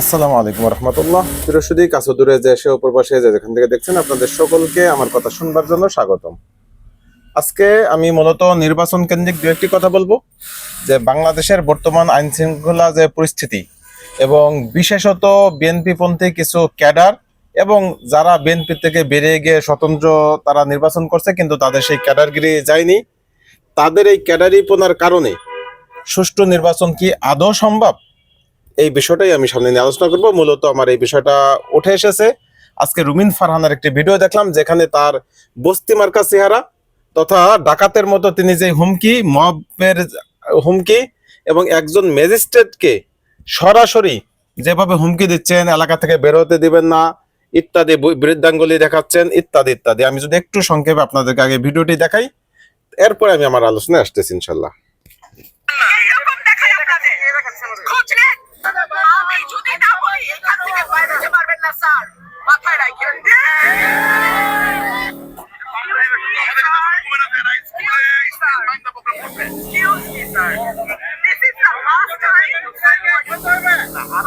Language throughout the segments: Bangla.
আসসালামু আলাইকুম রহমতুল্লাহ ফিরোসুদি কাছে দূরে যে সে উপর বসে যে যেখান থেকে দেখছেন আপনাদের সকলকে আমার কথা শুনবার জন্য স্বাগতম। আজকে আমি মূলত নির্বাচন কেন্দ্রিক দু একটি কথা বলব, যে বাংলাদেশের বর্তমান আইন শৃঙ্খলা যে পরিস্থিতি এবং বিশেষত বিএনপি পন্থী কিছু ক্যাডার এবং যারা বিএনপি থেকে বেরিয়ে গিয়ে স্বতন্ত্র তারা নির্বাচন করছে, কিন্তু তাদের সেই ক্যাডারগিরি যায়নি। তাদের এই ক্যাডারিপনার কারণে সুষ্ঠু নির্বাচন কি আদৌ সম্ভব? এই বিষয়টাই আমি সামনে নিয়ে আলোচনা করব। মূলত আমার এই বিষয়টা উঠে এসেছে। আজকে রুমিন ফারহানের একটি ভিডিও দেখলাম, যেখানে তার বস্তি মার্কা চেহারা তথা ডাকাতের মতো তিনি যে হুমকি, মবের হুমকি এবং একজন ম্যাজিস্ট্রেটকে সরাসরি যেভাবে হুমকি দিচ্ছেন, এলাকা থেকে বেরোতে দিবেন না, ইত্যাদি বৃদ্ধাঙ্গুলি দেখাচ্ছেন, ইত্যাদি ইত্যাদি। আমি যদি একটু সংক্ষেপে আপনাদেরকে আগে ভিডিওটি দেখাই, এরপরে আমি আমার আলোচনায় আসতেছি, ইনশাল্লাহ। আমি যদি না বলি, এখান থেকে বাইরে যেতে পারবেন না, স্যার মাথায় রাখেন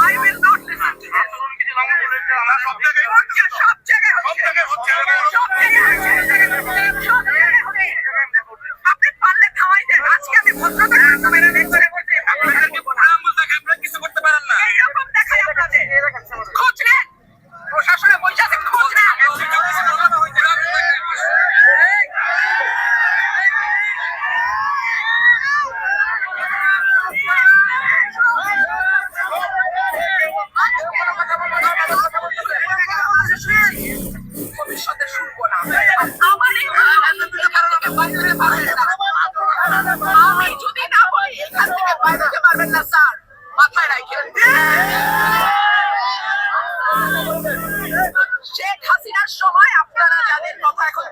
I will not listen to this. সব জায়গায় হচ্ছে। সব জায়গায় হচ্ছে। সব জায়গায় হচ্ছে।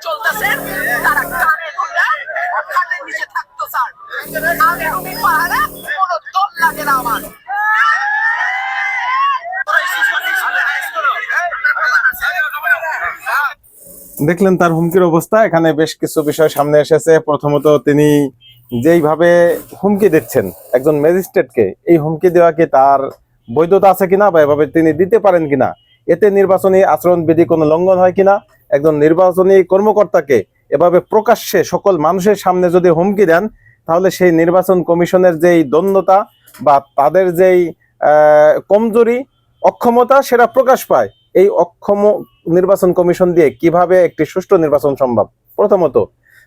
চলতেছে, তারা কানে নিচে থাকতো স্যার। আমি লাগে না আমার। দেখলেন তার হুমকির অবস্থা, এখানে বেশ কিছু বিষয় সামনে এসেছে। প্রথমত তিনি যেইভাবে হুমকি দিচ্ছেন একজন ম্যাজিস্ট্রেটকে, এই হুমকি দেওয়া কি তার বৈধতা আছে কিনা বা এভাবে তিনি দিতে পারেন কিনা? এতে নির্বাচনী আচরণবিধি কোনো লঙ্ঘন হয় কিনা? একজন নির্বাচনী কর্মকর্তাকে এভাবে প্রকাশ্যে সকল মানুষের সামনে যদি হুমকি দেন, তাহলে সেই নির্বাচন কমিশনের যেই দ্বন্দ্বতা বা তাদের যেই কমজোরি, অক্ষমতা, সেটা প্রকাশ পায়। এই অক্ষম নির্বাচন কমিশন দিয়ে কীভাবে একটি সুষ্ঠু নির্বাচন সম্ভব? প্রথমত,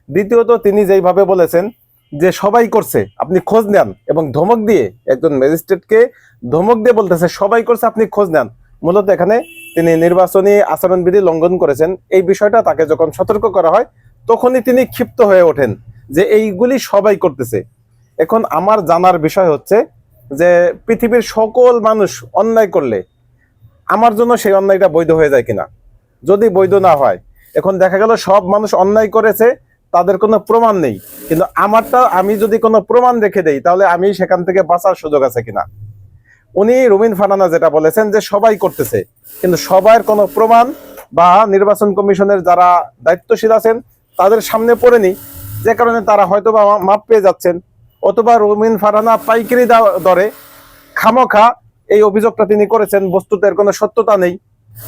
দ্বিতীয়ত, তিনি যেইভাবে বলেছেন যে সবাই করছে, আপনি খোঁজ নেন এবং ধমক দিয়ে একজন ম্যাজিস্ট্রেটকে ধমক দিয়ে বলতেছে, সবাই করছে, আপনি খোঁজ নেন। মূলত এখানে তিনি নির্বাচনী আচরণবিধি লঙ্ঘন করেছেন। এই বিষয়টা তাকে যখন সতর্ক করা হয়, তখনই তিনি ক্ষিপ্ত হয়ে ওঠেন যে এইগুলি সবাই করতেছে। এখন আমার জানার বিষয় হচ্ছে যে পৃথিবীর সকল মানুষ অন্যায় করলে আমার জন্য সেই অন্যায়টা বৈধ হয়ে যায় কিনা? যদি বৈধ না হয়, এখন দেখা গেল সব মানুষ অন্যায় করেছে, তাদের কোনো প্রমাণ নেই। কিন্তু আমারটা আমি যদি কোনো প্রমাণ রেখে দেই, তাহলে আমি সেখান থেকে বাঁচার সুযোগ আছে কিনা? উনি রুমিন ফানানা যেটা বলেছেন যে সবাই করতেছে, কিন্তু সবার কোনো প্রমাণ বা নির্বাচন কমিশনের যারা দায়িত্বশীল আছেন, তাদের সামনে পড়েনি যে কারণে তারা হয়তো বা মাপ পেয়ে যাচ্ছেন। অথবা রুমিন ফারানা পাইকারি দরে খামোখা এই অভিযোগটা তিনি করেছেন, বস্তুতে এর কোনো সত্যতা নেই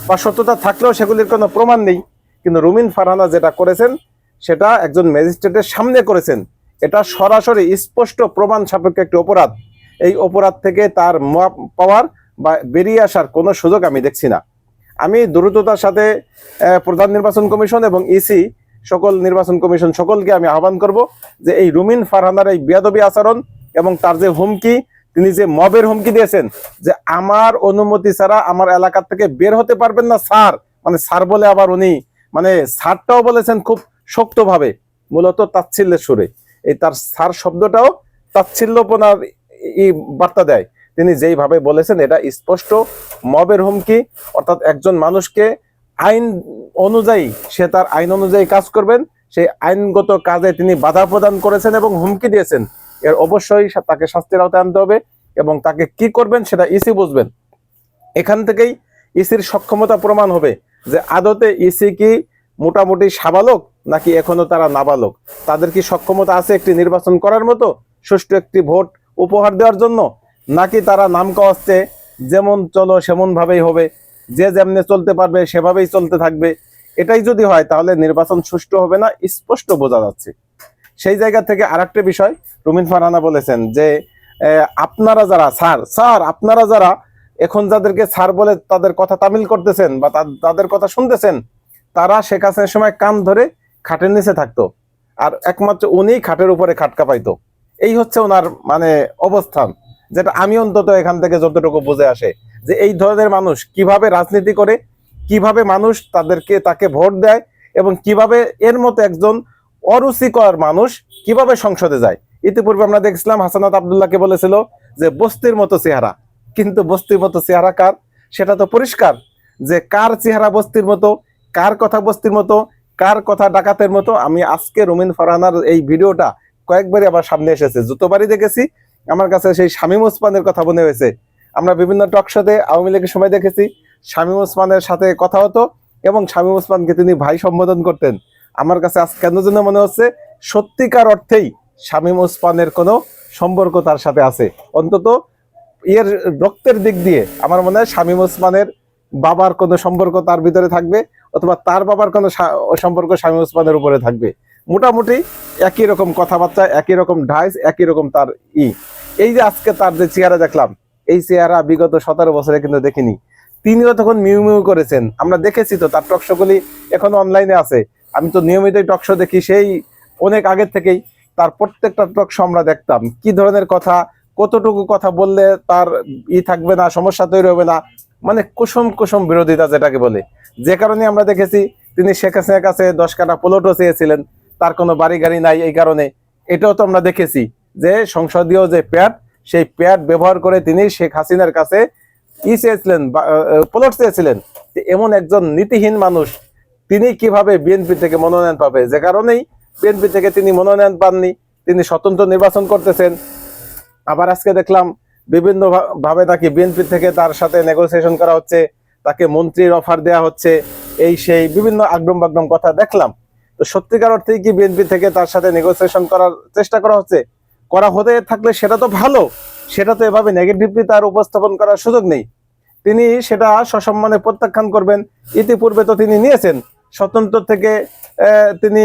বা সত্যতা থাকলেও সেগুলির কোনো প্রমাণ নেই। কিন্তু রুমিন ফারহানা যেটা করেছেন, সেটা একজন ম্যাজিস্ট্রেটের সামনে করেছেন। এটা সরাসরি স্পষ্ট প্রমাণ সাপেক্ষে একটি অপরাধ। এই অপরাধ থেকে তার পাওয়ার বা বেরিয়ে আসার কোনো সুযোগ আমি দেখছি না। আমি দ্রুততার সাথে প্রধান নির্বাচন কমিশন এবং ইসি সকল নির্বাচন কমিশন সকলকে আমি আহ্বান করব যে এই রুমিন ফারহানার এই বেয়াদবি আচরণ এবং তার যে হুমকি, তিনি যে মবের হুমকি দিয়েছেন যে আমার অনুমতি ছাড়া আমার এলাকা থেকে বের হতে পারবেন না স্যার মানে স্যার বলে আবার উনি মানে স্যারটাও বলেছেন খুব শক্তভাবে, মূলত তাচ্ছিল্যের সুরে। এই তার স্যার শব্দটাও তাচ্ছিল্যপনার ই বার্তা দেয়। তিনি যেইভাবে বলেছেন, এটা স্পষ্ট। মবের হুমকি, অর্থাৎ একজন মানুষকে আইন অনুযায়ী, সে তার আইন অনুযায়ী কাজ করবেন, সেই আইনগত কাজে তিনি বাধা প্রদান করেছেন এবং হুমকি দিয়েছেন। এর অবশ্যই তাকে শাস্তির আওতায় আনতে হবে এবং তাকে কি করবেন সেটা ইসি বুঝবেন। এখান থেকেই ইসির সক্ষমতা প্রমাণ হবে যে আদতে ইসি কি মোটামুটি সাবালক নাকি এখনও তারা নাবালক। তাদের কি সক্ষমতা আছে একটি নির্বাচন করার মতো? সুষ্ঠু একটি ভোট উপহার দেওয়ার জন্য? নাকি তারা নাম কাওয়াচ্ছে, যেমন চলো সেমনভাবেই হবে, যে যেমনে চলতে পারবে সেভাবেই চলতে থাকবে এটাই যদি হয়, তাহলে নির্বাচন সুষ্ঠু হবে না, স্পষ্ট বোঝা যাচ্ছে। সেই জায়গা থেকে আরেকটা বিষয়, রুমিন ফারহানা বলেছেন যে আপনারা যারা, স্যার স্যার, আপনারা যারা এখন যাদেরকে স্যার বলে তাদের কথা তামিল করতেছেন বা তাদের কথা শুনতেছেন, তারা শেখ হাসিনার সময় কান ধরে খাটের নিচে থাকতো। আর একমাত্র উনি খাটের উপরে খাটকা পাইতো। এই হচ্ছে ওনার মানে অবস্থান, যেটা আমি অন্তত এখান থেকে যতটুকু বুঝে আসে, যে এই ধরনের মানুষ কীভাবে রাজনীতি করে, কীভাবে মানুষ তাদেরকে তাকে ভোট দেয় এবং কীভাবে এর মতো একজন অরুচিকর মানুষ কীভাবে সংসদে যায়। ইতিপূর্বে আমরা দেখছিলাম হাসানাত আবদুল্লাহকে বলেছিল যে বস্তির মতো চেহারা। কিন্তু বস্তির মতো চেহারা কার? সেটা তো পরিষ্কার, যে কার চেহারা বস্তির মতো, কার কথা বস্তির মতো, কার কথা ডাকাতের মতো। আমি আজকে রুমিন ফারহানার এই ভিডিওটা কয়েকবারই আমার সামনে এসেছে। যতবারই দেখেছি, আমার কাছে সেই শামীম ওসমানের কথা মনে হয়েছে। আমরা বিভিন্ন টক শোতে আওয়ামী লীগের সময় দেখেছি, শামীম ওসমানের সাথে কথা হতো এবং শামীম ওসমানকে তিনি ভাই সম্বোধন করতেন। আমার কাছে আজ কেন যেন মনে হচ্ছে, সত্যিকার অর্থেই শামীম ওসমানের কোনো সম্পর্ক তার সাথে আছে। অন্তত এর রক্তের দিক দিয়ে আমার মনে হয় শামীম ওসমানের বাবার কোনো সম্পর্ক তার ভিতরে থাকবে, অথবা তার বাবার কোনো সম্পর্ক শামীম ওসমানের উপরে থাকবে। মোটামুটি একই রকম কথাবার্তা, একই রকম ঢাইস, একই রকম তার ই। এই যে আজকে তার যে চেহারা দেখলাম, এই চেহারা বিগত সতেরো বছরে কিন্তু দেখিনি। তিনিও তখন মিউ মিউ করেছেন। আমরা দেখেছি তো, তার টকশোগুলি এখনও অনলাইনে আছে। আমি তো নিয়মিতই টকশো দেখি, সেই অনেক আগের থেকেই তার প্রত্যেকটা টকশো আমরা দেখতাম। কি ধরনের কথা, কতটুকু কথা বললে তার ই থাকবে না, সমস্যা তৈরি হবে না মানে কুসুম কুসুম বিরোধিতা যেটাকে বলে। যে কারণে আমরা দেখেছি, তিনি শেখ হাসিনার কাছে দশ কাটা প্লটও চেয়েছিলেন। তার কোনো বাড়ি গাড়ি নাই এই কারণে। এটাও তো আমরা দেখেছি যে সংসদীয় যে প্যাড, সেই প্যাড ব্যবহার করে তিনি শেখ হাসিনার কাছে কি চেয়েছিলেন প্লট চেয়েছিলেন? এমন একজন নীতিহীন মানুষ, তিনি কীভাবে বিএনপি থেকে মনোনয়ন পাবে? যে কারণেই বিএনপি থেকে তিনি মনোনয়ন পাননি, তিনি স্বতন্ত্র নির্বাচন করতেছেন। আবার আজকে দেখলাম বিভিন্ন ভাবে নাকি বিএনপি থেকে তার সাথে নেগোসিয়েশন করা হচ্ছে, তাকে মন্ত্রীর অফার দেওয়া হচ্ছে, এই সেই বিভিন্ন আগডম বাগডম কথা দেখলাম। তো সত্যিকার অর্থেই কি বিএনপি থেকে তার সাথে নেগোসিয়েশন করার চেষ্টা করা হচ্ছে? করা হতে থাকলে সেটা তো ভালো, সেটা তো এভাবে নেগেটিভলি তার উপস্থাপন করার সুযোগ নেই। তিনি সেটা সসম্মানে প্রত্যাখ্যান করবেন। ইতিপূর্বে তো তিনি নিয়েছেন। স্বতন্ত্র থেকে তিনি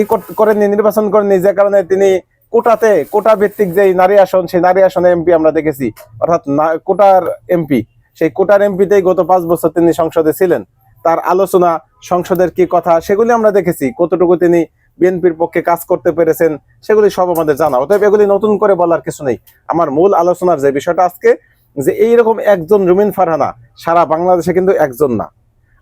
ই করেননি, নির্বাচন করেননি, যে কারণে তিনি কোটাতে কোটা ভিত্তিক যে নারী আসন, সেই নারী আসনে এমপি আমরা দেখেছি। অর্থাৎ কোটার এমপি সেই কোটার এমপিতেই গত পাঁচ বছর তিনি সংসদে ছিলেন। তার আলোচনা, সংসদের কি কথা, সেগুলি আমরা দেখেছি। কতটুকু তিনি বিএনপির পক্ষে কাজ করতে পেরেছেন, সেগুলি সব আমাদের জানা। অতএব এগুলি নতুন করে বলার কিছু নেই। আমার মূল আলোচনার যে বিষয়টা আজকে, যে এইরকম একজন রুমিন ফারহানা, সারা বাংলাদেশে কিন্তু একজন না।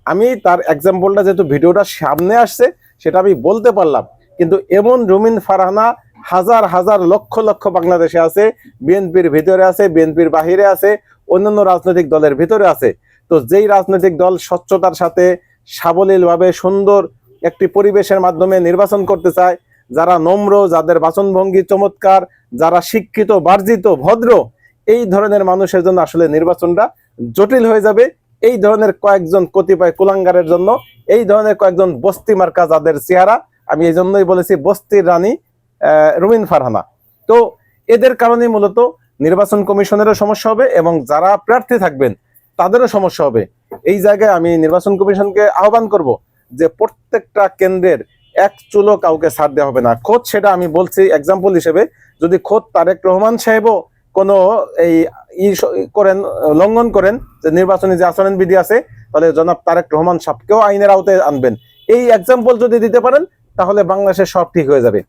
আমি তার এক্সাম্পলটা যেহেতু ভিডিওটা সামনে আসছে, সেটা আমি বলতে পারলাম। কিন্তু এমন রুমিন ফারহানা হাজার হাজার, লক্ষ লক্ষ বাংলাদেশে আছে, বিএনপির ভিতরে আছে, বিএনপির বাহিরে আছে, অন্যান্য রাজনৈতিক দলের ভিতরে আছে। তো যেই রাজনৈতিক দল স্বচ্ছতার সাথে সাবলীলভাবে সুন্দর একটি পরিবেশের মাধ্যমে নির্বাচন করতে চায়, যারা নম্র, যাদের বাচনভঙ্গি চমৎকার, যারা শিক্ষিত, বার্জিত, ভদ্র, এই ধরনের মানুষের জন্য আসলে নির্বাচনটা জটিল হয়ে যাবে। এই ধরনের কয়েকজন কতিপয় কুলাঙ্গারের জন্য, এই ধরনের কয়েকজন বস্তি মার্কা যাদের চেহারা, আমি এই জন্যই বলেছি বস্তির রানী রুমিন ফারহানা। তো এদের কারণে মূলত নির্বাচন কমিশনেরও সমস্যা হবে এবং যারা প্রার্থী থাকবেন তাদেরও সমস্যা হবে। এই জায়গায় আমি নির্বাচন কমিশনকে আহ্বান করব যে প্রত্যেকটা কেন্দ্রের এক চুলো কাউকে ছাড় দেওয়া হবে না। খোদ সেটা আমি বলছি এক্সাম্পল হিসেবে, যদি খোদ তারেক রহমান সাহেবও কোনো এই ই করেন, লঙ্ঘন করেন, যে নির্বাচনী যে আচরণ বিধি আছে, তাহলে জনাব তারেক রহমান সাহেবকেও আইনের আওতায় আনবেন। এই এক্সাম্পল যদি দিতে পারেন, তাহলে বাংলাদেশের সব ঠিক হয়ে যাবে।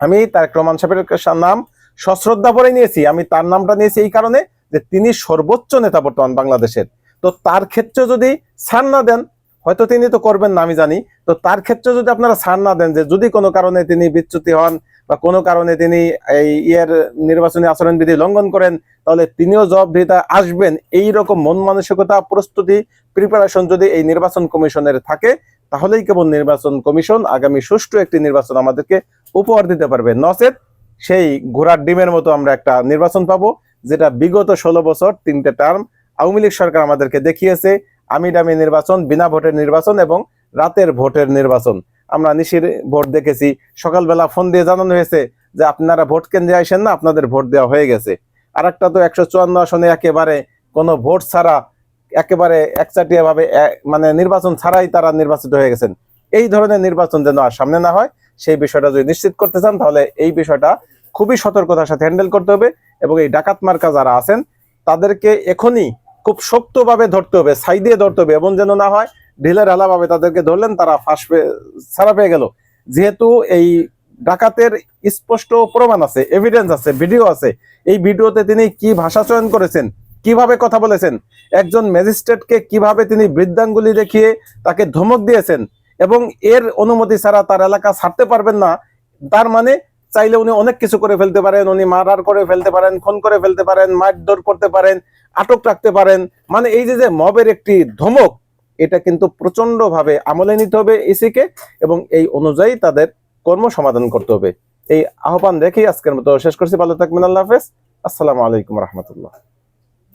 আমি তারেক রহমান সাহেবের নাম সশ্রদ্ধা পরে নিয়েছি, আমি তার নামটা নিয়েছি এই কারণে। যে তিনি সর্বোচ্চ নেতা বর্তমান বাংলাদেশের। তো তার ক্ষেত্রে যদি ছাড় না দেন, হয়তো তিনি তো করবেন না, আমি জানি। তো তার ক্ষেত্রে যদি আপনারা ছাড় না দেন, যে যদি কোনো কারণে তিনি বিচ্যুতি হন বা কোনো কারণে তিনি এই ইয়ের নির্বাচনী আচরণবিধি লঙ্ঘন করেন, তাহলে তিনিও জবাবদিহিতা আসবেন। এই রকম মন মানসিকতা প্রস্তুতি প্রিপারেশন যদি এই নির্বাচন কমিশনের থাকে, তাহলেই কেবল নির্বাচন কমিশন আগামী সুষ্ঠু একটি নির্বাচন আমাদেরকে উপহার দিতে পারবে। নচেত সেই ঘোড়ার ডিমের মতো আমরা একটা নির্বাচন পাবো। যেটা বিগত ষোলো বছর তিনটে টার্ম আওয়ামী লীগ সরকার আমাদেরকে দেখিয়েছে আমি ডামি নির্বাচন, বিনা ভোটের নির্বাচন এবং রাতের ভোটের নির্বাচন। আমরা নিশির ভোট দেখেছি, সকালবেলা ফোন দিয়ে জানানো হয়েছে যে আপনারা ভোট কেন্দ্রে আসেন না, আপনাদের ভোট দেওয়া হয়ে গেছে। আর একটা তো একশো চুয়ান্ন আসনে একেবারে কোনো ভোট ছাড়া, একেবারে একচাটিয়াভাবে মানে নির্বাচন ছাড়াই তারা নির্বাচিত হয়ে গেছেন। এই ধরনের নির্বাচন যেন আর সামনে না হয়, সেই বিষয়টা যদি নিশ্চিত করতে চান, তাহলে এই বিষয়টা খুবই সতর্কতার সাথে হ্যান্ডেল করতে হবে এবং এই ডাকাত মার্কা যারা আছেন, তাদেরকে এখনই খুব শক্তভাবে ধরতে হবে দিয়ে ধরতে হবে, এমন যেন না হয় ঢিলের ভাবে তাদেরকে ধরলেন, তারা ফাঁস ছাড়া পেয়ে গেল। যেহেতু এই ডাকাতের স্পষ্ট প্রমাণ আছে এভিডেন্স আছে ভিডিও আছে, এই ভিডিওতে তিনি কি ভাষা চয়ন করেছেন, কীভাবে কথা বলেছেন, একজন ম্যাজিস্ট্রেটকে কীভাবে তিনি বৃদ্ধাঙ্গুলি দেখিয়ে তাকে ধমক দিয়েছেন, এবং এর অনুমতি ছাড়া তার এলাকা ছাড়তে পারবেন না, তার মানে চাইলে উনি অনেক কিছু করে ফেলতে পারেন, উনি মার্ডার করে ফেলতে পারেন, খুন করে ফেলতে পারেন, মারধর করতে পারেন, আটক রাখতে পারেন। মানে এই যে যে মবের একটি ধমক, এটা কিন্তু প্রচণ্ড ভাবে আমলে নিতে হবে ইসিকে এবং এই অনুযায়ী তাদের কর্ম সমাধান করতে হবে। এই আহ্বান দেখেই আজকের মতো শেষ করছি। ভালো থাকবেন, আল্লাহ হাফেজ। আসসালামু আলাইকুম রহমতুল্লাহ।